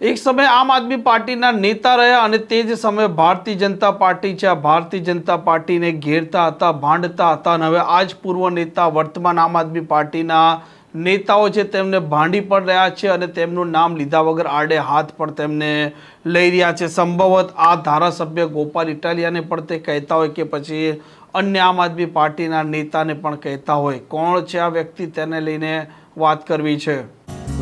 એક સમયે આમ આદમી પાર્ટીના નેતા રહ્યા અને તે જ સમયે ભારતીય જનતા પાર્ટી છે. આ ભારતીય જનતા પાર્ટીને ઘેરતા હતા, ભાંડતા હતા અને હવે આ જ પૂર્વ નેતા, વર્તમાન આમ આદમી પાર્ટીના નેતાઓ છે તેમને ભાંડી પણ રહ્યા છે અને તેમનું નામ લીધા વગર આડે હાથ પણ તેમને લઈ રહ્યા છે. સંભવત આ ધારાસભ્ય ગોપાલ ઇટાલિયાને પણ તે કહેતા હોય કે પછી અન્ય આમ આદમી પાર્ટીના નેતાને પણ કહેતા હોય. કોણ છે આ વ્યક્તિ તેને લઈને વાત કરવી છે?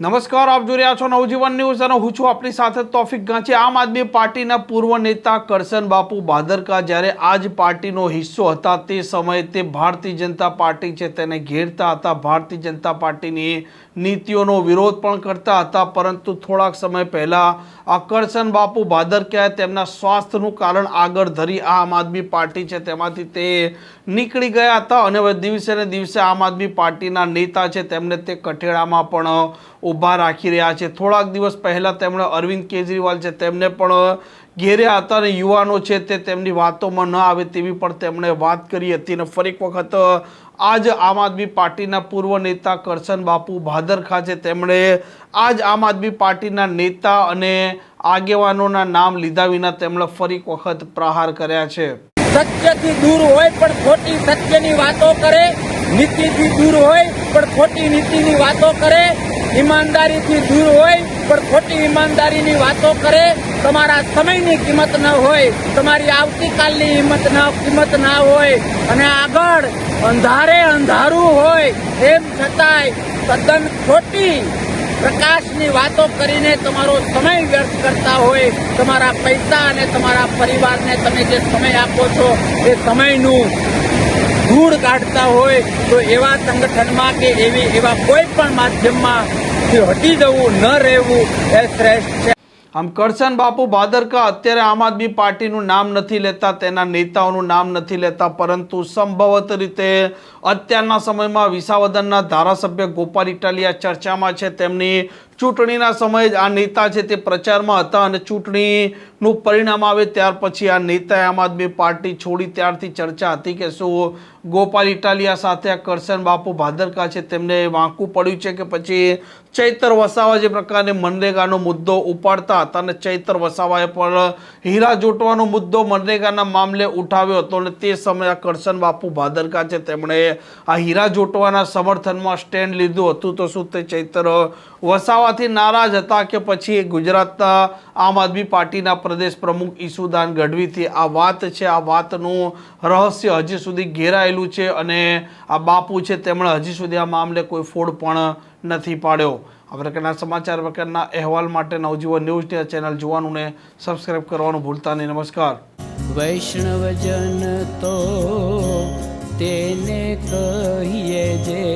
નમસ્કાર, આપ જોઈ રહ્યા છો નવજીવન ન્યૂઝ અને હું છું આપણી સાથે તોફિક ગાંચી. આમ આદમી પાર્ટીના પૂર્વ નેતા કરશન બાપુ ભાદરકા જ્યારે આ જ પાર્ટીનો હિસ્સો હતા તે સમયે તે ભારતીય જનતા પાર્ટી છે તેને ઘેરતા હતા. ભારતીય જનતા પાર્ટીની નીતિઓનો વિરોધ પણ કરતા હતા, પરંતુ થોડાક સમય પહેલા આ કરશન બાપુ ભાદરકાએ તેમના સ્વાસ્થ્યનું કારણ આગળ ધરી આમ આદમી પાર્ટી છે તેમાંથી તે નીકળી ગયા હતા. અને હવે દિવસે ને દિવસે આમ આદમી પાર્ટીના નેતા છે તેમને તે કઠેડામાં પણ ઊભા રાખી રહ્યા છે. થોડાક દિવસ પહેલાં તેમણે અરવિંદ કેજરીવાલ છે, તેમને પણ ઘેર્યા હતા અને યુવાનો છે તે તેમની વાતોમાં ન આવે તેવી પણ તેમણે વાત કરી હતી અને ફરી એક વખત આજ આમ આદમી પાર્ટીના પૂર્વ નેતા કરશન બાપુ ભાદરખા છે તેમણે આજ આમ આદમી પાર્ટીના નેતા અને આગેવાનોના નામ લીધા વિના તેમણે ફરી વખત પ્રહાર કર્યા છે. સત્યથી દૂર હોય પણ ખોટી સત્યની વાતો કરે, નીતિથી દૂર હોય પણ ખોટી નીતિની વાતો કરે ઈમાનદારીથી દૂર હોય, પણ ખોટી ઈમાનદારીની વાતો કરે, તમારા સમયની કિંમત ન હોય, તમારી આવતીકાલની હિંમત ન, કિંમત ના હોય, અને આગળ અંધારે અંધારું હોય, એમ છતાંય તદ્દન ખોટી પ્રકાશની વાતો કરીને તમારો સમય વ્યર્થ કરતા હોય, તમારા પૈસા અને તમારા પરિવારને તમે જે સમય આપો છો, એ સમયનું ધૂળ કાઢતા હોય, તો એવા સંગઠનમાં કે એવી, એવા કોઈ પણ માધ્યમમાં હટી જવું, ન રહેવું, એ શ્રેષ્ઠ છે. આમ કરશન બાપુ ભાદરકા અત્યારે આમ આદમી પાર્ટીનું નામ નથી લેતા, તેના નેતાઓનું નામ નથી લેતા, પરંતુ સંભવત રીતે અત્યારના સમયમાં વિસાવદનના ધારાસભ્ય ગોપાલ ઇટાલિયા ચર્ચામાં છે. તેમની ચૂંટણીના સમયે જ આ નેતા છે તે પ્રચારમાં હતા અને ચૂંટણીનું પરિણામ આવે ત્યાર પછી આ નેતાએ આમ આદમી પાર્ટી છોડી ત્યારથી ચર્ચા હતી કે શું ગોપાલ ઇટાલિયા સાથે આ કરશન બાપુ ભાદરકા છે તેમને વાંકું પડ્યું છે કે પછી ચૈતર વસાવા જે પ્રકારે મનરેગાનો મુદ્દો ઉપાડતા હતા અને ચૈતર વસાવાએ પણ હીરા જોટવાનો મુદ્દો મનરેગાના મામલે ઉઠાવ્યો હતો અને તે સમયે આ કરશન બાપુ ભાદરકા છે તેમણે આ હીરા જોટવાના સમર્થનમાં સ્ટેન્ડ લીધું હતું. તો શું તે ચૈતર વસાવાથી નારાજ હતા કે પછી ગુજરાતના આમ આદમી પાર્ટીના પ્રદેશ પ્રમુખ ઈસુદાન ગઢવીથી આ વાત છે, આ વાતનું રહસ્ય હજી સુધી ઘેરાયેલું છે અને આ બાપુ છે તેમણે હજી સુધી આ મામલે કોઈ ફોડ પણ નથી પાડ્યો. આ પ્રકારના સમાચાર પ્રકારના અહેવાલ માટે નવજીવન ન્યૂઝની ચેનલ જોવાનું ને સબસ્ક્રાઈબ કરવાનું ભૂલતા નહીં. નમસ્કાર. વૈષ્ણવજન તો તેને કહીએ જે